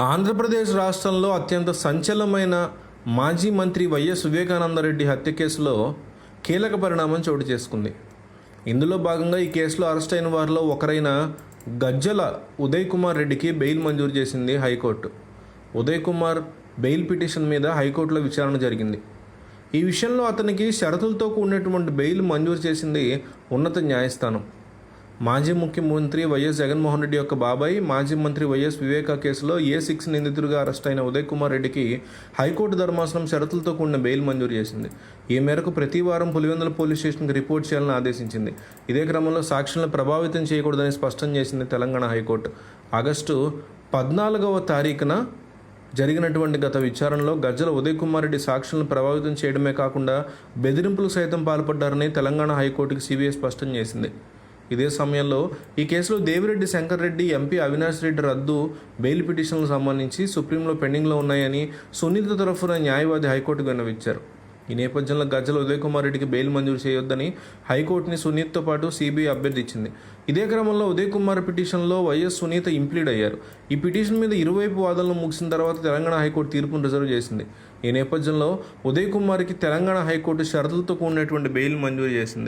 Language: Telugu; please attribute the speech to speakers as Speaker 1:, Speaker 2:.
Speaker 1: ఆంధ్రప్రదేశ్ రాష్ట్రంలో అత్యంత సంచలనమైన మాజీ మంత్రి వైఎస్ వివేకానందరెడ్డి హత్య కేసులో కీలక పరిణామం చోటు చేసుకుంది. ఇందులో భాగంగా ఈ కేసులో అరెస్ట్ అయిన వారిలో ఒకరైన గజ్జల ఉదయ్ కుమార్ రెడ్డికి బెయిల్ మంజూరు చేసింది high court. Uday Kumar bail petition మీద హైకోర్టులో విచారణ జరిగింది. ఈ విషయంలో అతనికి షరతులతో కూడినటువంటి బెయిల్ మంజూరు చేసింది ఉన్నత న్యాయస్థానం. మాజీ ముఖ్యమంత్రి వైఎస్ జగన్మోహన్ రెడ్డి యొక్క బాబాయ్ మాజీ మంత్రి వైఎస్ వివేకా కేసులో ఏ సిక్స్ నిందితుడిగా అరెస్ట్ అయిన ఉదయ్ కుమార్ రెడ్డికి హైకోర్టు ధర్మాసనం షరతులతో కూడిన బెయిల్ మంజూరు చేసింది. ఈ మేరకు ప్రతి వారం పులివెందుల పోలీస్ స్టేషన్కి రిపోర్ట్ చేయాలని ఆదేశించింది. ఇదే క్రమంలో సాక్షులను ప్రభావితం చేయకూడదని స్పష్టం చేసింది తెలంగాణ హైకోర్టు. ఆగస్టు పద్నాలుగవ తారీఖున జరిగినటువంటి గత విచారణలో గజ్జల ఉదయ్ కుమార్ రెడ్డి సాక్షులను ప్రభావితం చేయడమే కాకుండా బెదిరింపులు సైతం పాల్పడ్డారని తెలంగాణ హైకోర్టుకి సిబిఐ స్పష్టం చేసింది. ఇదే సమయంలో ఈ కేసులో దేవిరెడ్డి శంకర్ రెడ్డి ఎంపీ అవినాష్ రెడ్డి రద్దు బెయిల్ పిటిషన్లకు సంబంధించి సుప్రీంలో పెండింగ్లో ఉన్నాయని సునీత తరఫున న్యాయవాది హైకోర్టుకు విన్నవించారు ఈ నేపథ్యంలో గజ్జల ఉదయకుమార్ రెడ్డికి బెయిల్ మంజూరు చేయొద్దని హైకోర్టుని సునీత్తో పాటు సిబిఐ అభ్యర్థించింది. ఇదే క్రమంలో ఉదయ్ కుమార్ పిటిషన్లో వైఎస్ సునీత ఇంప్లీడ్ అయ్యారు. ఈ పిటిషన్ మీద ఇరువైపు వాదనలు ముగిసిన తర్వాత తెలంగాణ హైకోర్టు తీర్పును రిజర్వ్ చేసింది. ఈ నేపథ్యంలో ఉదయ్ కుమార్కి తెలంగాణ హైకోర్టు షరతులతో కూడినటువంటి బెయిల్ మంజూరు చేసింది.